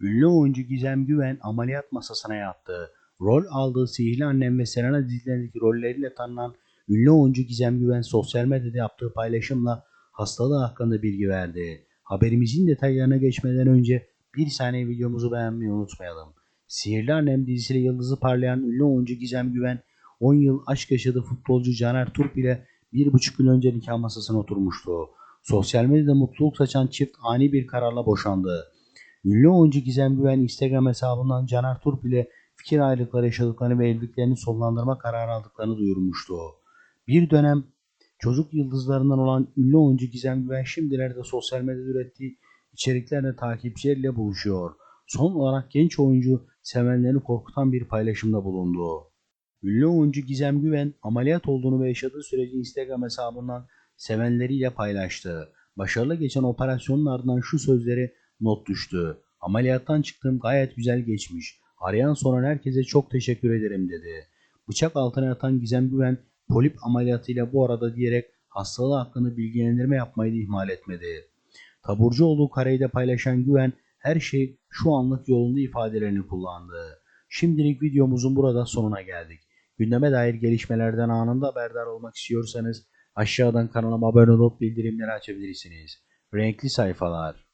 Ünlü oyuncu Gizem Güven ameliyat masasına yattı. Rol aldığı Sihirli Annem ve Selena dizilerindeki rolleriyle tanınan ünlü oyuncu Gizem Güven sosyal medyada yaptığı paylaşımla hastalığı hakkında bilgi verdi. Haberimizin detaylarına geçmeden önce bir saniye videomuzu beğenmeyi unutmayalım. Sihirli Annem dizisiyle yıldızı parlayan ünlü oyuncu Gizem Güven 10 yıl aşk yaşadığı futbolcu Caner Turp ile bir buçuk yıl önce nikah masasına oturmuştu. Sosyal medyada mutluluk saçan çift ani bir kararla boşandı. Ünlü oyuncu Gizem Güven Instagram hesabından Caner Turp ile fikir ayrılıkları yaşadıklarını ve evliliklerini sonlandırma kararı aldıklarını duyurmuştu. Bir dönem çocuk yıldızlarından olan ünlü oyuncu Gizem Güven şimdilerde sosyal medyada ürettiği içeriklerle takipçileriyle buluşuyor. Son olarak genç oyuncu sevenlerini korkutan bir paylaşımda bulundu. Ünlü oyuncu Gizem Güven ameliyat olduğunu ve yaşadığı süreci Instagram hesabından sevenleriyle paylaştı. Başarılı geçen operasyonun ardından şu sözleri not düştü. Ameliyattan çıktım gayet güzel geçmiş. Arayan soran herkese çok teşekkür ederim dedi. Bıçak altına yatan Gizem Güven polip ameliyatıyla bu arada diyerek hastalığı hakkında bilgilendirme yapmayı da ihmal etmedi. Taburcu olduğu kareyi de paylaşan Güven her şey şu anlık yolunda ifadelerini kullandı. Şimdilik videomuzun burada sonuna geldik. Gündeme dair gelişmelerden anında haberdar olmak istiyorsanız aşağıdan kanalıma abone olup bildirimleri açabilirsiniz. Renkli sayfalar.